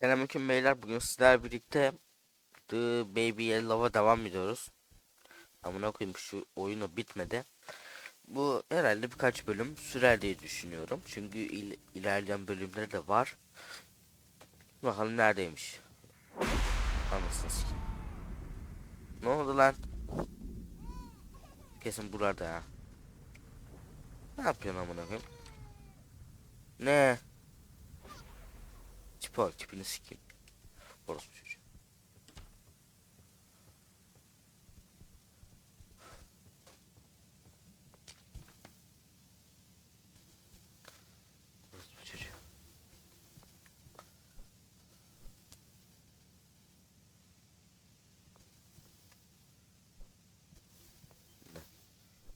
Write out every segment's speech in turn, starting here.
Selamünaleyküm beyler. Bugün sizlerle birlikte The Baby Yellow'a devam ediyoruz. Amına koyayım şu oyunu bitmedi. Bu herhalde birkaç bölüm sürer diye düşünüyorum. Çünkü il- ilerleyen bölümleri de var. Bakalım neredeymiş. Anasını sikeyim. Ne oldu lan? Kesin burada ya. Ne yapıyorsun amına koyayım? Ne? Tipi bak tipini sikeyim. Orası çocuğu.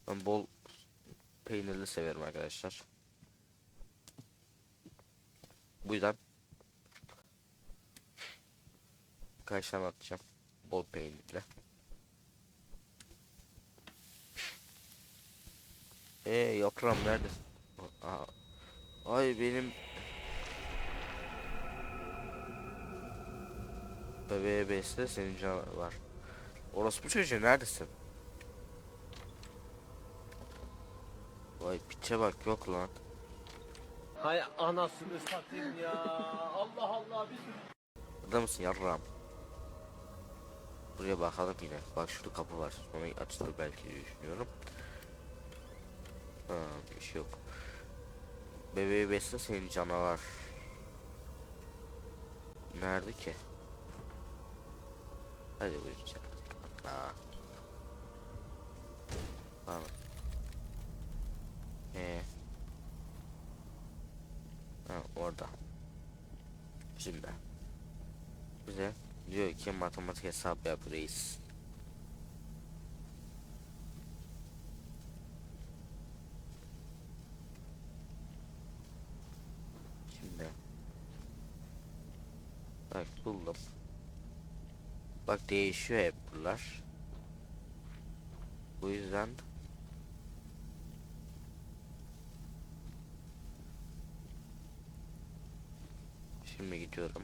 Ben bol peynirli severim arkadaşlar. Bu yüzden Tane atacağım. Bol peynirle. Eee yaprağım nerede? Aa, ay benim bebeğe besle senin can var. Orospu çocuğu neredesin? Vay piçe bak yok lan. Hay anasını satayım ya. Allah Allah bir Burada mısın yarram? Buraya bakalım yine. Bak şurada kapı var. Sonra açılır belki diye düşünüyorum. Ha, bir şey yok. Bebeği besle senin canavar. Nerede ki? Hadi buyur canım. Aa. Tamam. Ee. Ha orada. Şimdi. Bize diyor ki matematik hesap yap reis. Şimdi. Bak buldum. Bak değişiyor hep bunlar. Bu yüzden Şimdi gidiyorum.